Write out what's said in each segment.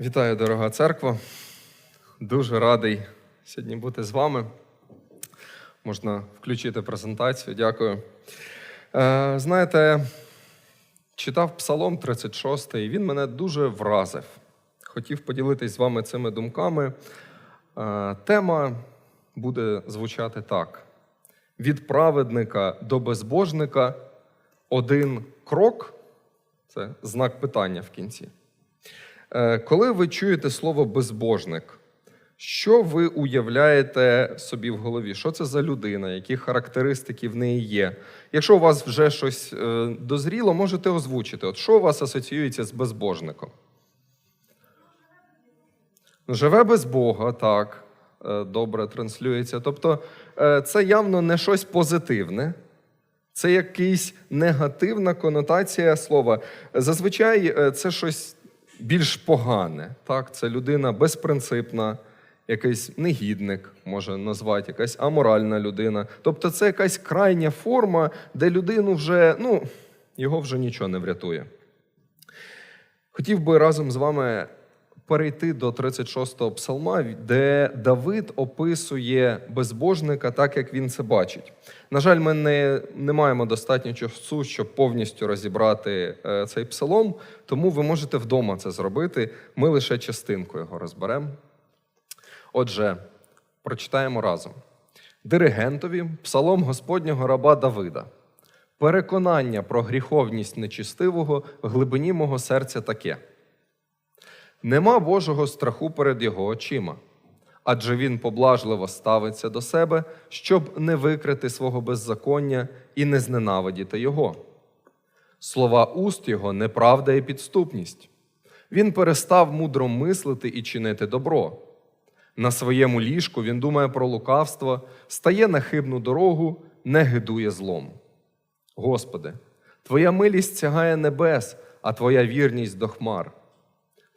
Вітаю, дорога церква. Дуже радий сьогодні бути з вами. Можна включити презентацію. Дякую. Е, знаєте, читав Псалом 36, і він мене дуже вразив. Хотів поділитись з вами цими думками. Е, тема буде звучати так: від праведника до безбожника один крок це знак питання в кінці. Е, Коли ви чуєте слово безбожник, що ви уявляєте собі в голові? Що це за людина? Які характеристики в неї є? Якщо у вас вже щось е, дозріло, можете озвучити. От що у вас асоціюється з безбожником? Живе без Бога, так, е, добре транслюється. Тобто це явно не щось позитивне. Це якась негативна конотація слова. Зазвичай це щось більш погане. Так? Це людина безпринципна, якийсь негідник, може назвати, якась аморальна людина. Тобто це якась крайня форма, де людину вже, ну, його вже нічого не врятує. Хотів би разом з вами перейти до 36-го псалма, де Давид описує безбожника так, як він це бачить. На жаль, ми не, не маємо достатньо часу, щоб повністю розібрати е, цей псалом, тому ви можете вдома це зробити. Ми лише частинку його розберемо. Отже, прочитаємо разом. Диригентові псалом Господнього раба Давида. Переконання про гріховність нечистивого в глибині мого серця таке. Нема Божого страху перед його очима, адже він поблажливо ставиться до себе, щоб не викрити свого беззаконня і не зненавидіти його. Слова уст його неправда і підступність. Він перестав мудро мислити і чинити добро. На своєму ліжку він думає про лукавство, стає на хибну дорогу, не гидує злом. Господи, Твоя милість сягає небес, а Твоя вірність до хмар.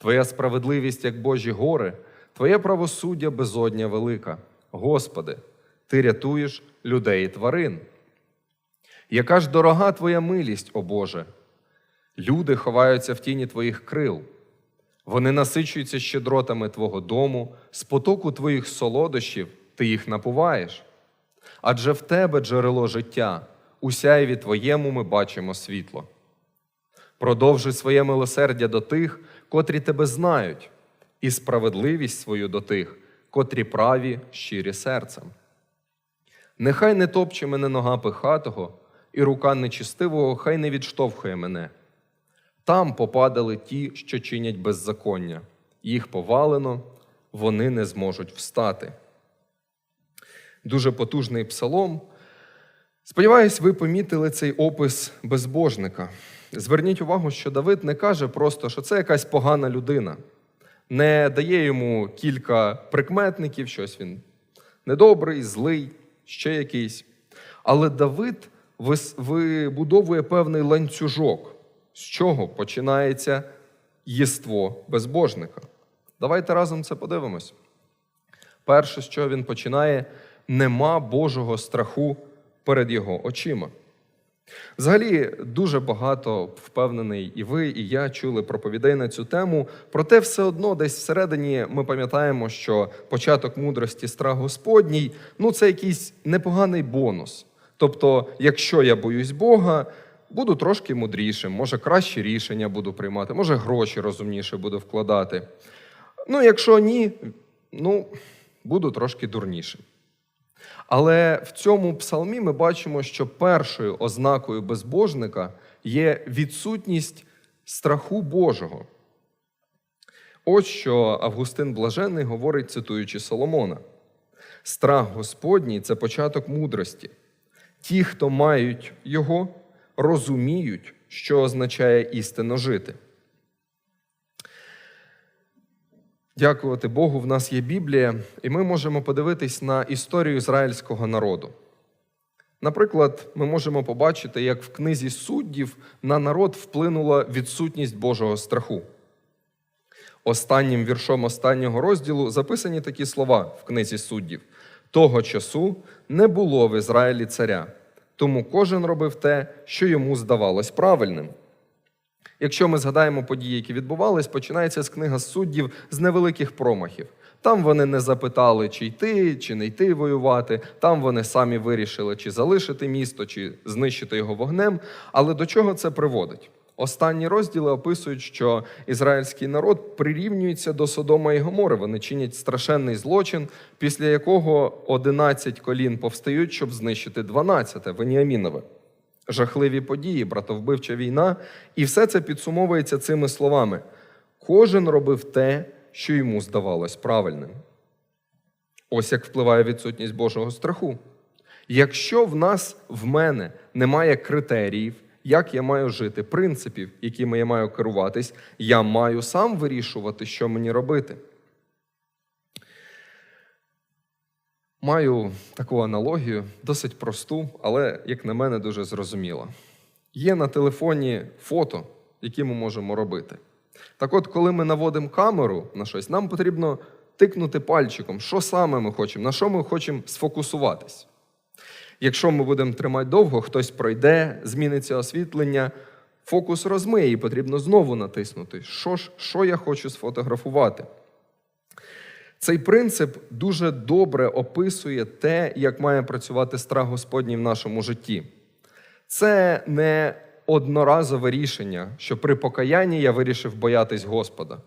Твоя справедливість, як Божі гори, Твоє правосуддя безодня велика. Господи, Ти рятуєш людей і тварин. Яка ж дорога Твоя милість, о Боже! Люди ховаються в тіні Твоїх крил. Вони насичуються щедротами Твого дому, з потоку Твоїх солодощів Ти їх напуваєш. Адже в Тебе джерело життя, у сяйві Твоєму ми бачимо світло. Продовжуй своє милосердя до тих, котрі тебе знають, і справедливість свою до тих, котрі праві, щирі серцем. Нехай не топче мене нога пихатого, і рука нечистивого хай не відштовхує мене. Там попадали ті, що чинять беззаконня, їх повалено, вони не зможуть встати. Дуже потужний псалом. Сподіваюсь, ви помітили цей опис безбожника. Зверніть увагу, що Давид не каже просто, що це якась погана людина, не дає йому кілька прикметників, щось він недобрий, злий, ще якийсь. Але Давид вибудовує певний ланцюжок, з чого починається єство безбожника. Давайте разом це подивимось. Перше, чого він починає, нема Божого страху перед його очима. Взагалі, дуже багато впевнений, і ви, і я чули проповідей на цю тему. Проте, все одно, десь всередині ми пам'ятаємо, що початок мудрості страх Господній ну це якийсь непоганий бонус. Тобто, якщо я боюсь Бога, буду трошки мудрішим, може кращі рішення буду приймати, може гроші розумніше буду вкладати. Ну, якщо ні, ну буду трошки дурнішим. Але в цьому псалмі ми бачимо, що першою ознакою безбожника є відсутність страху Божого. Ось що Августин Блаженний говорить, цитуючи Соломона: страх Господній це початок мудрості. Ті, хто мають його, розуміють, що означає істинно жити. Дякувати Богу, в нас є Біблія, і ми можемо подивитись на історію ізраїльського народу. Наприклад, ми можемо побачити, як в книзі суддів на народ вплинула відсутність Божого страху. Останнім віршом останнього розділу записані такі слова в книзі суддів: того часу не було в Ізраїлі царя, тому кожен робив те, що йому здавалось правильним. Якщо ми згадаємо події, які відбувались, починається з книга суддів з невеликих промахів. Там вони не запитали, чи йти, чи не йти воювати. Там вони самі вирішили, чи залишити місто, чи знищити його вогнем. Але до чого це приводить? Останні розділи описують, що ізраїльський народ прирівнюється до Содома і Гомори. Вони чинять страшенний злочин, після якого 11 колін повстають, щоб знищити 12 Веніамінове. Жахливі події, братовбивча війна, і все це підсумовується цими словами: кожен робив те, що йому здавалось правильним. Ось як впливає відсутність Божого страху. Якщо в нас, в мене, немає критеріїв, як я маю жити, принципів, якими я маю керуватись, я маю сам вирішувати, що мені робити. Маю таку аналогію, досить просту, але, як на мене, дуже зрозуміла. Є на телефоні фото, які ми можемо робити. Так от, коли ми наводимо камеру на щось, нам потрібно тикнути пальчиком, що саме ми хочемо, на що ми хочемо сфокусуватись. Якщо ми будемо тримати довго, хтось пройде, зміниться освітлення, фокус розмиє, і потрібно знову натиснути, що ж, що я хочу сфотографувати. Цей принцип дуже добре описує те, як має працювати страх Господній в нашому житті. Це не одноразове рішення, що при покаянні я вирішив боятись Господа.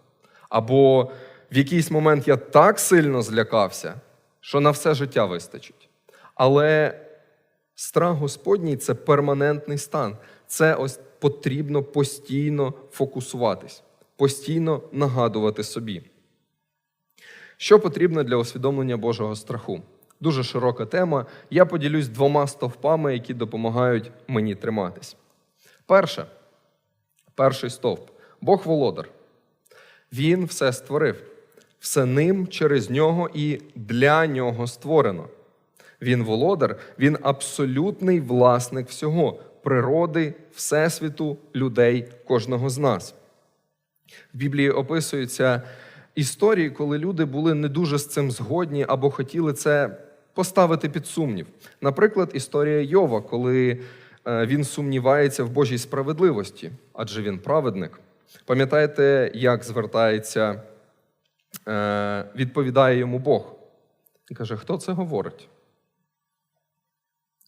Або в якийсь момент я так сильно злякався, що на все життя вистачить. Але страх Господній це перманентний стан. Це ось потрібно постійно фокусуватись, постійно нагадувати собі. Що потрібно для усвідомлення Божого страху? Дуже широка тема. Я поділюсь двома стовпами, які допомагають мені триматись. Перше, перший стовп Бог володар. Він все створив. Все ним через нього і для нього створено. Він володар, він абсолютний власник всього природи, всесвіту, людей, кожного з нас. В Біблії описуються історії, коли люди були не дуже з цим згодні або хотіли це поставити під сумнів. Наприклад, історія Йова, коли е, він сумнівається в Божій справедливості, адже він праведник. Пам'ятаєте, як звертається, е, відповідає йому Бог? І каже, хто це говорить?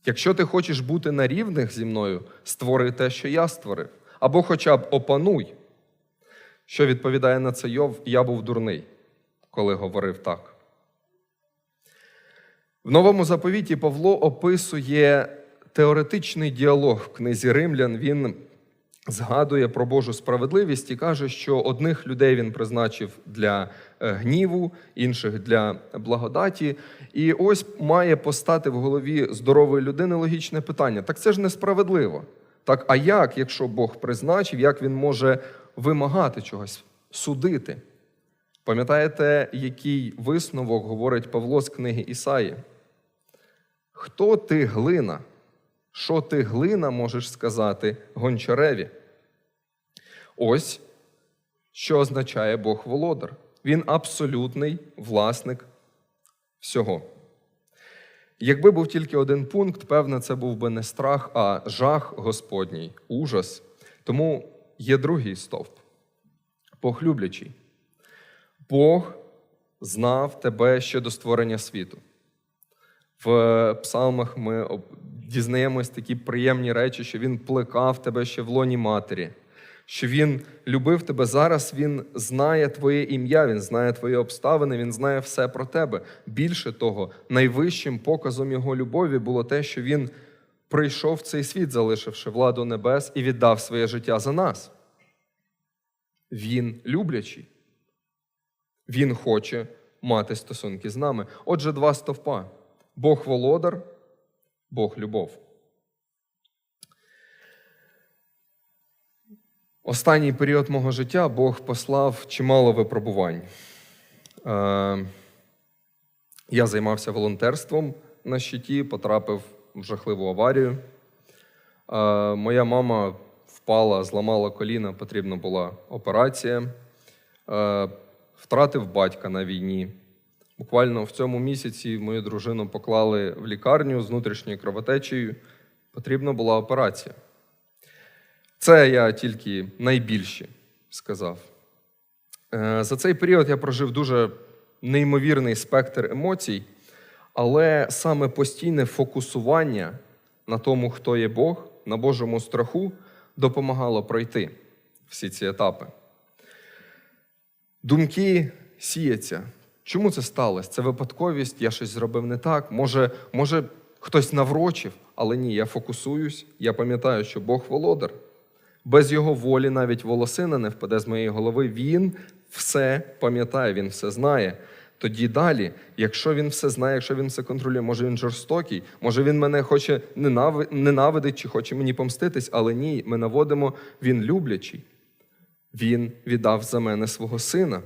Якщо ти хочеш бути на рівних зі мною, створи те, що я створив, або хоча б опануй. Що відповідає на це Йов, я був дурний, коли говорив так. В новому заповіті Павло описує теоретичний діалог в книзі Римлян. Він згадує про Божу справедливість і каже, що одних людей він призначив для е, гніву, інших для благодаті. І ось має постати в голові здорової людини логічне питання: так це ж несправедливо. Так, а як, якщо Бог призначив, як він може вимагати чогось, судити? Пам'ятаєте, який висновок говорить Павло з книги Ісаї? Хто ти глина? Що ти глина можеш сказати гончареві? Ось що означає Бог володар. Він абсолютний власник всього. Якби був тільки один пункт, певне, це був би не страх, а жах Господній, ужас. Тому є другий стовп Бог люблячий. Бог знав тебе ще до створення світу. В псалмах ми дізнаємось такі приємні речі, що Він плекав тебе ще в лоні матері, що Він любив тебе зараз, Він знає твоє ім'я, Він знає твої обставини, Він знає все про тебе. Більше того, найвищим показом Його любові було те, що Він прийшов цей світ, залишивши владу небес, і віддав своє життя за нас. Він люблячий. Він хоче мати стосунки з нами. Отже, два стовпа. Бог володар, Бог любов. Останній період мого життя Бог послав чимало випробувань. Е, я займався волонтерством на щиті, потрапив жахливу аварію. Е, моя мама впала, зламала коліна, потрібна була операція. Е, втратив батька на війні. Буквально в цьому місяці мою дружину поклали в лікарню з внутрішньою кровотечею. Потрібна була операція. Це я тільки найбільші сказав. Е, За цей період я прожив дуже неймовірний спектр емоцій, але саме постійне фокусування на тому, хто є Бог, на Божому страху, допомагало пройти всі ці етапи. Думки сіяться. Чому це сталося? Це випадковість, я щось зробив не так. Може, може хтось наврочив, але ні, я фокусуюсь, я пам'ятаю, що Бог володар. Без його волі навіть волосина не впаде з моєї голови. Він все пам'ятає, він все знає. Тоді далі, якщо він все знає, якщо він все контролює, може він жорстокий, може він мене хоче ненавидить чи хоче мені помститись, але ні, ми наводимо, він люблячий. Він віддав за мене свого сина.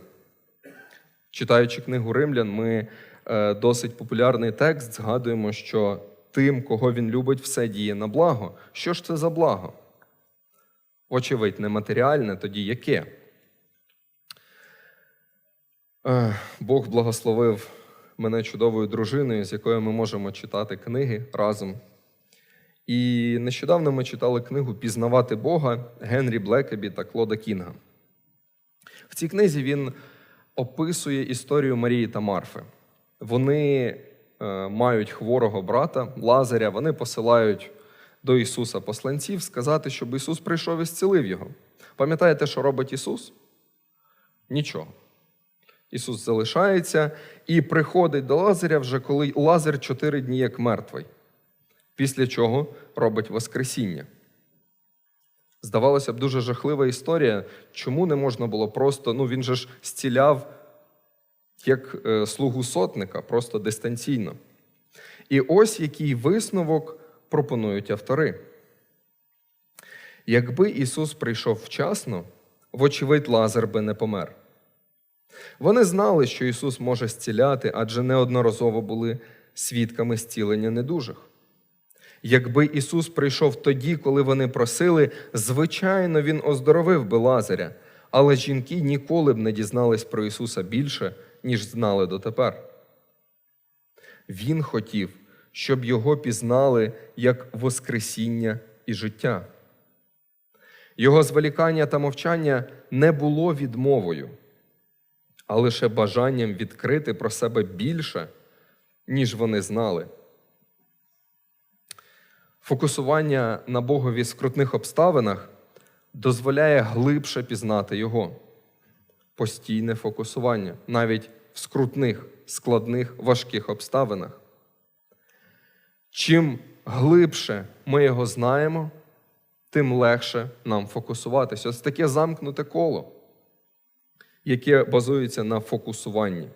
Читаючи книгу Римлян, ми е, досить популярний текст згадуємо, що тим, кого він любить, все діє на благо. Що ж це за благо? Очевидь, нематеріальне, тоді яке? Бог благословив мене чудовою дружиною, з якою ми можемо читати книги разом. І нещодавно ми читали книгу Пізнавати Бога Генрі Блекебі та Клода Кінга. В цій книзі він описує історію Марії та Марфи. Вони е, мають хворого брата Лазаря, вони посилають до Ісуса посланців сказати, щоб Ісус прийшов і зцілив його. Пам'ятаєте, що робить Ісус? Нічого. Ісус залишається і приходить до Лазаря вже коли Лазар чотири дні як мертвий. Після чого робить Воскресіння. Здавалося б, дуже жахлива історія. Чому не можна було просто, ну він же ж зціляв як е, слугу сотника, просто дистанційно. І ось який висновок пропонують автори. Якби Ісус прийшов вчасно, вочевидь, Лазар би не помер. Вони знали, що Ісус може зціляти, адже неодноразово були свідками зцілення недужих. Якби Ісус прийшов тоді, коли вони просили, звичайно, Він оздоровив би Лазаря, але жінки ніколи б не дізнались про Ісуса більше, ніж знали дотепер. Він хотів, щоб його пізнали як Воскресіння і життя. Його зволікання та мовчання не було відмовою, а лише бажанням відкрити про себе більше, ніж вони знали. Фокусування на Богові в скрутних обставинах дозволяє глибше пізнати Його. Постійне фокусування, навіть в скрутних, складних, важких обставинах. Чим глибше ми його знаємо, тим легше нам фокусуватися. Ось таке замкнуте коло, яке базується на фокусуванні.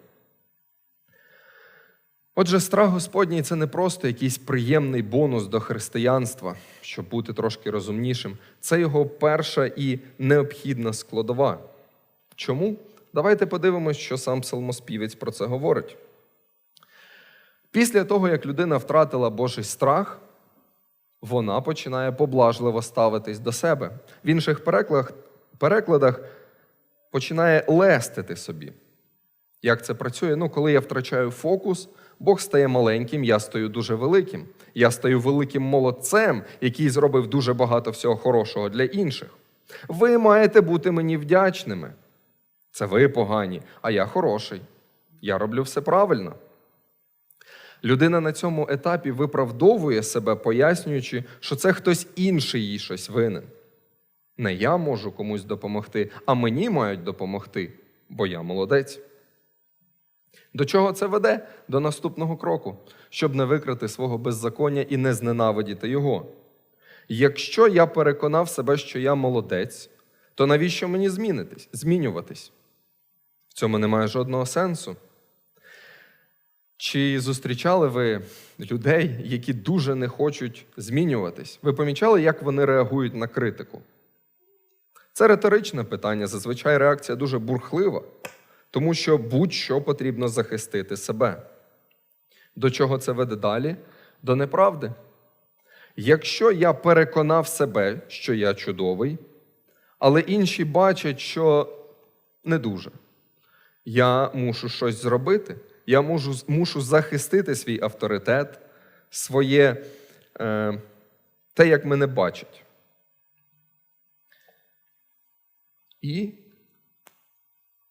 Отже, страх Господній це не просто якийсь приємний бонус до християнства, щоб бути трошки розумнішим. Це його перша і необхідна складова. Чому? Давайте подивимось, що сам псалмоспівець про це говорить. Після того, як людина втратила Божий страх, вона починає поблажливо ставитись до себе. В інших перекладах, починає лестити собі. Як це працює? Ну, коли я втрачаю фокус, Бог стає маленьким, я стаю дуже великим. Я стаю великим молодцем, який зробив дуже багато всього хорошого для інших. Ви маєте бути мені вдячними. Це ви погані, а я хороший. Я роблю все правильно. Людина на цьому етапі виправдовує себе, пояснюючи, що це хтось інший їй щось винен. Не я можу комусь допомогти, а мені мають допомогти, бо я молодець. До чого це веде? До наступного кроку, щоб не викрити свого беззаконня і не зненавидіти його. Якщо я переконав себе, що я молодець, то навіщо мені змінитись, змінюватись? В цьому немає жодного сенсу. Чи зустрічали ви людей, які дуже не хочуть змінюватись? Ви помічали, як вони реагують на критику? Це риторичне питання. Зазвичай реакція дуже бурхлива, тому що будь-що потрібно захистити себе. До чого це веде далі? До неправди. Якщо я переконав себе, що я чудовий, але інші бачать, що не дуже, я мушу щось зробити. Я мушу, мушу захистити свій авторитет, своє е, те, як мене бачать. І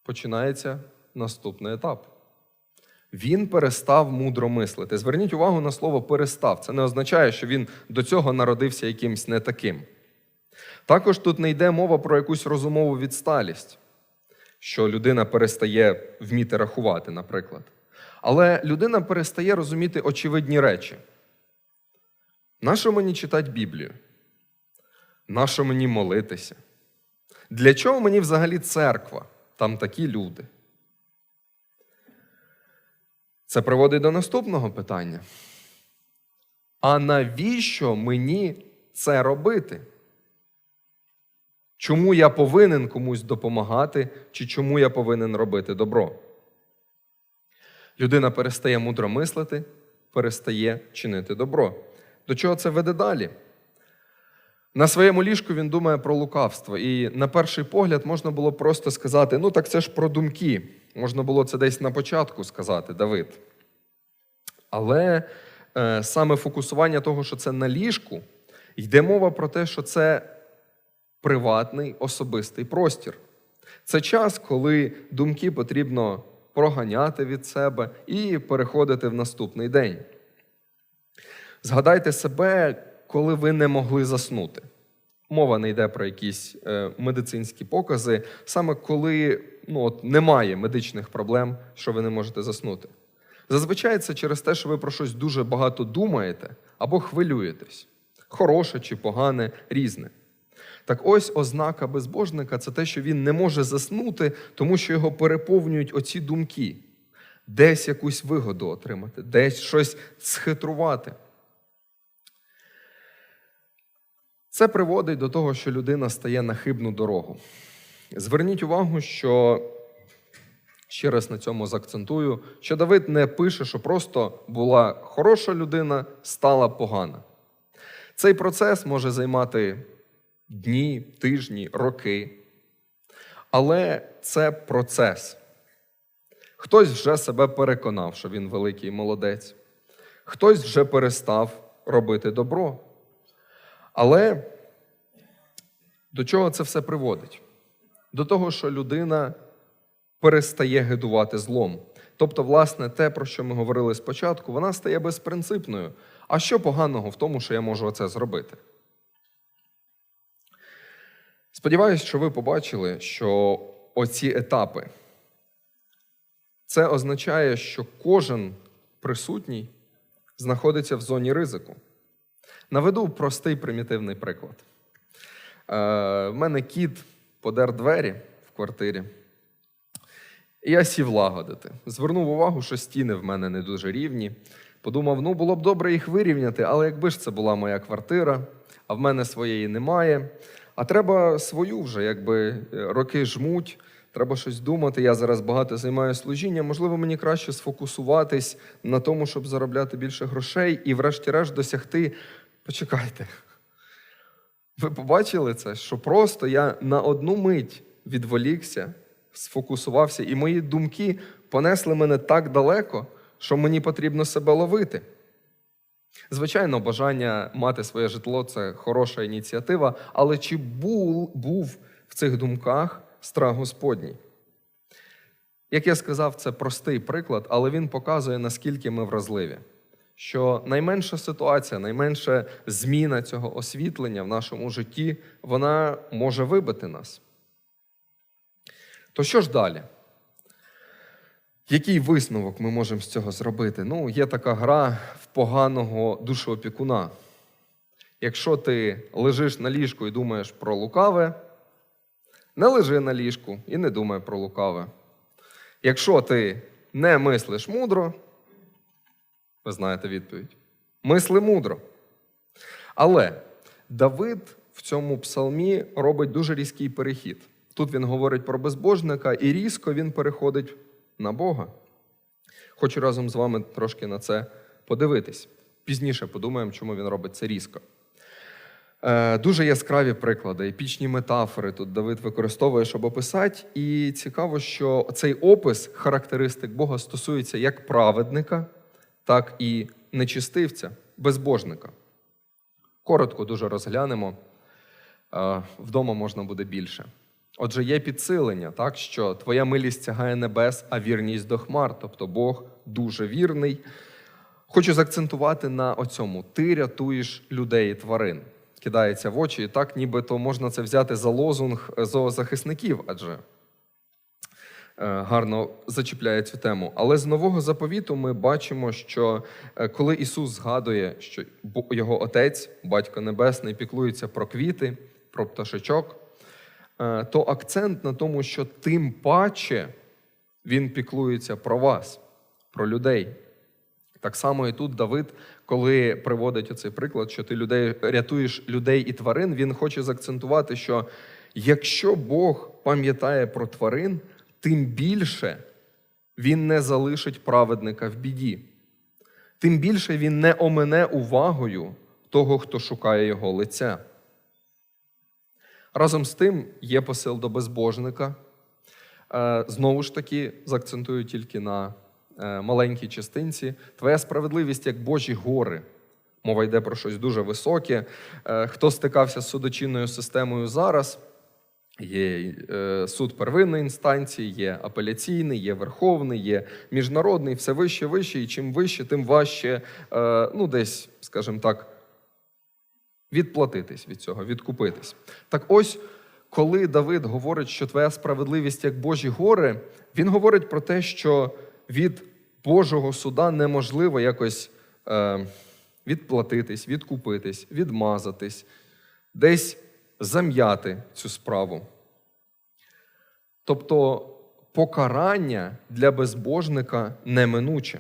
починається наступний етап. Він перестав мудро мислити. Зверніть увагу на слово перестав. Це не означає, що він до цього народився якимсь не таким. Також тут не йде мова про якусь розумову відсталість, що людина перестає вміти рахувати, наприклад. Але людина перестає розуміти очевидні речі. Нащо мені читати Біблію? Нащо мені молитися? Для чого мені взагалі церква? Там такі люди. Це приводить до наступного питання. А навіщо мені це робити? Чому я повинен комусь допомагати, чи чому я повинен робити добро? Людина перестає мудро мислити, перестає чинити добро. До чого це веде далі? На своєму ліжку він думає про лукавство. І на перший погляд можна було просто сказати: ну так це ж про думки. Можна було це десь на початку сказати, Давид. Але е, саме фокусування того, що це на ліжку, йде мова про те, що це приватний особистий простір. Це час, коли думки потрібно проганяти від себе і переходити в наступний день. Згадайте себе, коли ви не могли заснути. Мова не йде про якісь е, медицинські покази, саме коли ну, от, немає медичних проблем, що ви не можете заснути. Зазвичай це через те, що ви про щось дуже багато думаєте або хвилюєтесь. Хороше чи погане, різне. Так ось ознака безбожника це те, що він не може заснути, тому що його переповнюють оці думки, десь якусь вигоду отримати, десь щось схитрувати. Це приводить до того, що людина стає на хибну дорогу. Зверніть увагу, що ще раз на цьому заакцентую, що Давид не пише, що просто була хороша людина, стала погана. Цей процес може займати дні, тижні, роки. Але це процес. Хтось вже себе переконав, що він великий молодець, хтось вже перестав робити добро. Але до чого це все приводить? До того, що людина перестає гидувати злом. Тобто, власне, те, про що ми говорили спочатку, вона стає безпринципною. А що поганого в тому, що я можу це зробити? Сподіваюсь, що ви побачили, що оці етапи це означає, що кожен присутній знаходиться в зоні ризику. Наведу простий примітивний приклад. Е, В мене кіт подер двері в квартирі, і я сів лагодити. Звернув увагу, що стіни в мене не дуже рівні. Подумав, ну було б добре їх вирівняти, але якби ж це була моя квартира, а в мене своєї немає. А треба свою вже, якби е, роки жмуть, треба щось думати. Я зараз багато займаю служінням. Можливо, мені краще сфокусуватись на тому, щоб заробляти більше грошей і, врешті-решт, досягти. Почекайте. Ви побачили це? Що просто я на одну мить відволікся, сфокусувався, і мої думки понесли мене так далеко, що мені потрібно себе ловити. Звичайно, бажання мати своє житло це хороша ініціатива, але чи був, був в цих думках страх Господній? Як я сказав, це простий приклад, але він показує, наскільки ми вразливі. Що найменша ситуація, найменша зміна цього освітлення в нашому житті, вона може вибити нас. То що ж далі? Який висновок ми можемо з цього зробити? Ну, є така гра в поганого душоопікуна. Якщо ти лежиш на ліжку і думаєш про лукаве, не лежи на ліжку і не думай про лукаве. Якщо ти не мислиш мудро, ви знаєте відповідь. Мисли мудро. Але Давид в цьому псалмі робить дуже різкий перехід. Тут він говорить про безбожника, і різко він переходить на Бога. Хочу разом з вами трошки на це подивитись. Пізніше подумаємо, чому він робить це різко. Е, Дуже яскраві приклади, епічні метафори тут Давид використовує, щоб описати. І цікаво, що цей опис характеристик Бога стосується як праведника, так і нечистивця, безбожника. Коротко дуже розглянемо. Е, Вдома можна буде більше. Отже, є підсилення, так, що твоя милість сягає небес, а вірність до хмар, тобто Бог дуже вірний. Хочу заакцентувати на оцьому: ти рятуєш людей і тварин. Кидається в очі, і так, нібито можна це взяти за лозунг зоозахисників, адже е, гарно зачіпляє цю тему. Але з нового заповіту ми бачимо, що е, коли Ісус згадує, що його Отець, Батько Небесний, піклується про квіти, про пташечок, е, то акцент на тому, що тим паче Він піклується про вас, про людей. Так само і тут Давид, коли приводить оцей приклад, що ти людей рятуєш людей і тварин, він хоче заакцентувати, що якщо Бог пам'ятає про тварин, тим більше він не залишить праведника в біді. Тим більше він не омине увагою того, хто шукає його лиця. Разом з тим є посил до безбожника. Е, Знову ж таки, заакцентую тільки на е, маленькій частинці. Твоя справедливість як Божі гори. Мова йде про щось дуже високе. Е, Хто стикався з судочинною системою зараз? Є е, суд первинної інстанції, є апеляційний, є верховний, є міжнародний, все вище, вище, і чим вище, тим важче, е, ну, десь, скажімо так, відплатитись від цього, відкупитись. Так ось, коли Давид говорить, що твоя справедливість як Божі гори, він говорить про те, що від Божого суда неможливо якось е, відплатитись, відкупитись, відмазатись, десь зам'яти цю справу. Тобто покарання для безбожника неминуче.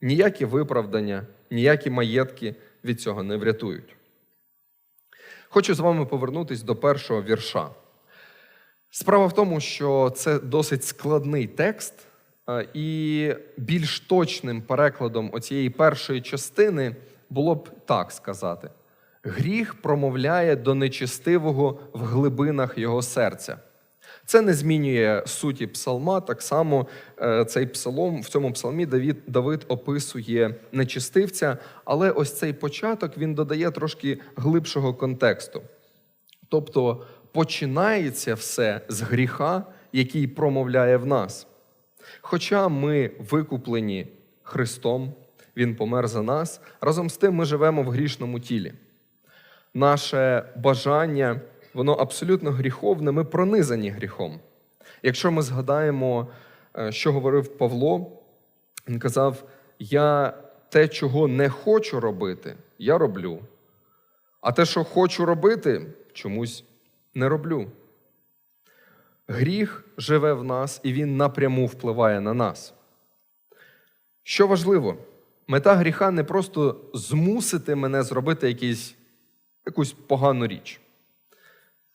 Ніякі виправдання, ніякі маєтки від цього не врятують. Хочу з вами повернутися до першого вірша. Справа в тому, що це досить складний текст, е, і більш точним перекладом оцієї першої частини було б так сказати: гріх промовляє до нечестивого в глибинах його серця. Це не змінює суті псалма. Так само е, цей псалом в цьому псалмі Давид, Давид описує нечистивця, але ось цей початок він додає трошки глибшого контексту. Тобто починається все з гріха, який промовляє в нас. Хоча ми викуплені Христом, Він помер за нас, разом з тим ми живемо в грішному тілі. Наше бажання, воно абсолютно гріховне, ми пронизані гріхом. Якщо ми згадаємо, е, що говорив Павло, він казав: Я те, чого не хочу робити, я роблю. А те, що хочу робити, чомусь не роблю. Гріх живе в нас і він напряму впливає на нас. Що важливо, мета гріха не просто змусити мене зробити якийсь, якусь погану річ.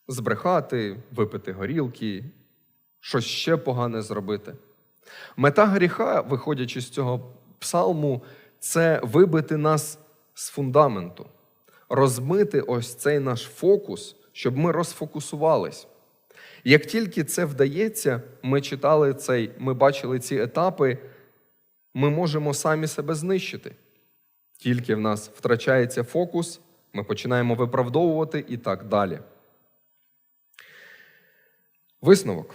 Збрехати, випити горілки, щось ще погане зробити. Мета гріха, виходячи з цього псалму, це вибити нас з фундаменту, розмити ось цей наш фокус, щоб ми розфокусувались. Як тільки це вдається, ми читали цей, ми бачили ці етапи, ми можемо самі себе знищити. Тільки в нас втрачається фокус, ми починаємо виправдовувати і так далі. Висновок.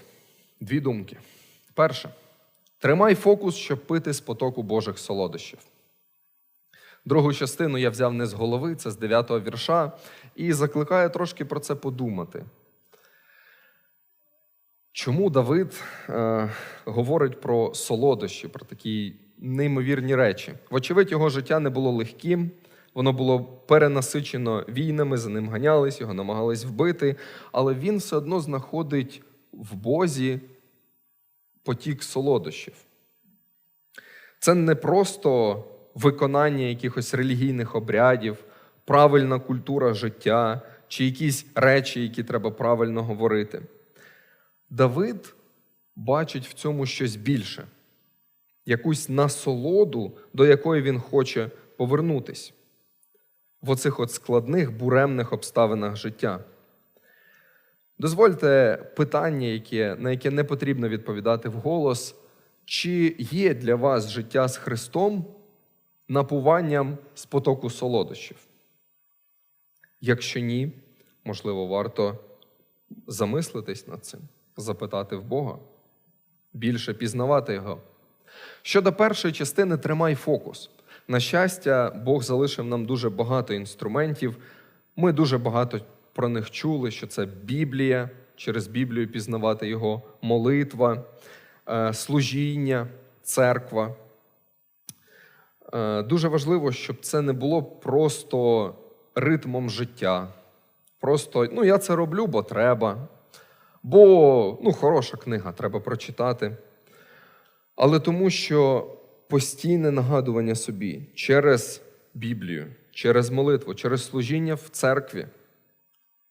Дві думки. Перше. Тримай фокус, щоб пити з потоку Божих солодощів. Другу частину я взяв не з голови, це з 9-го вірша, і закликаю трошки про це подумати. Чому Давид е, говорить про солодощі, про такі неймовірні речі? Вочевидь, його життя не було легким, воно було перенасичено війнами, за ним ганялись, його намагались вбити, але він все одно знаходить в Бозі потік солодощів. Це не просто виконання якихось релігійних обрядів, правильна культура життя чи якісь речі, які треба правильно говорити. Давид бачить в цьому щось більше, якусь насолоду, до якої він хоче повернутись в оцих от складних буремних обставинах життя. Дозвольте питання, яке, на яке не потрібно відповідати вголос, чи є для вас життя з Христом напуванням з потоку солодощів? Якщо ні, можливо, варто замислитись над цим, запитати в Бога, більше пізнавати Його. Щодо першої частини, тримай фокус. На щастя, Бог залишив нам дуже багато інструментів. Ми дуже багато про них чули, що це Біблія, через Біблію пізнавати Його, молитва, е, служіння, церква. Е, Дуже важливо, щоб це не було просто ритмом життя. Просто, ну, я це роблю, бо треба. Бо ну, хороша книга, треба прочитати. Але тому, що постійне нагадування собі через Біблію, через молитву, через служіння в церкві,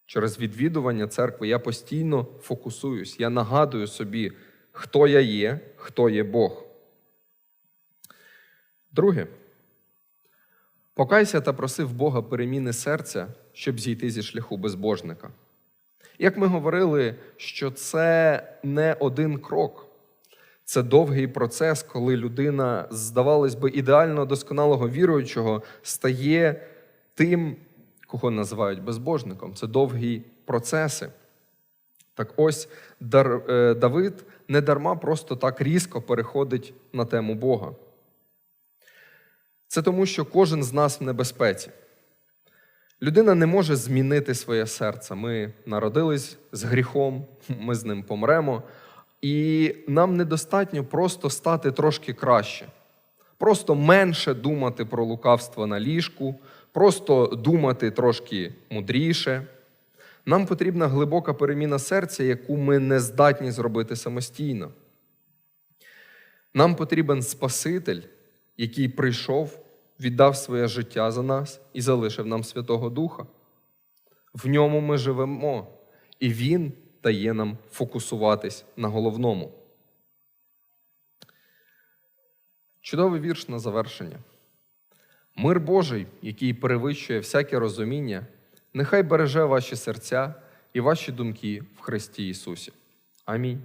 через відвідування церкви я постійно фокусуюсь, я нагадую собі, хто я є, хто є Бог. Друге. Покайся та проси в Бога переміни серця, щоб зійти зі шляху безбожника. Як ми говорили, що це не один крок, це довгий процес, коли людина, здавалось би, ідеально досконалого віруючого стає тим, кого називають безбожником. Це довгі процеси. Так ось Дар- е, Давид не дарма просто так різко переходить на тему Бога. Це тому, що кожен з нас в небезпеці. Людина не може змінити своє серце. Ми народились з гріхом, ми з ним помремо, і нам недостатньо просто стати трошки краще, просто менше думати про лукавство на ліжку, просто думати трошки мудріше. Нам потрібна глибока переміна серця, яку ми не здатні зробити самостійно. Нам потрібен Спаситель, який прийшов, віддав своє життя за нас і залишив нам Святого Духа. В ньому ми живемо, і Він дає нам фокусуватись на головному. Чудовий вірш на завершення. Мир Божий, який перевищує всяке розуміння, нехай береже ваші серця і ваші думки в Христі Ісусі. Амінь.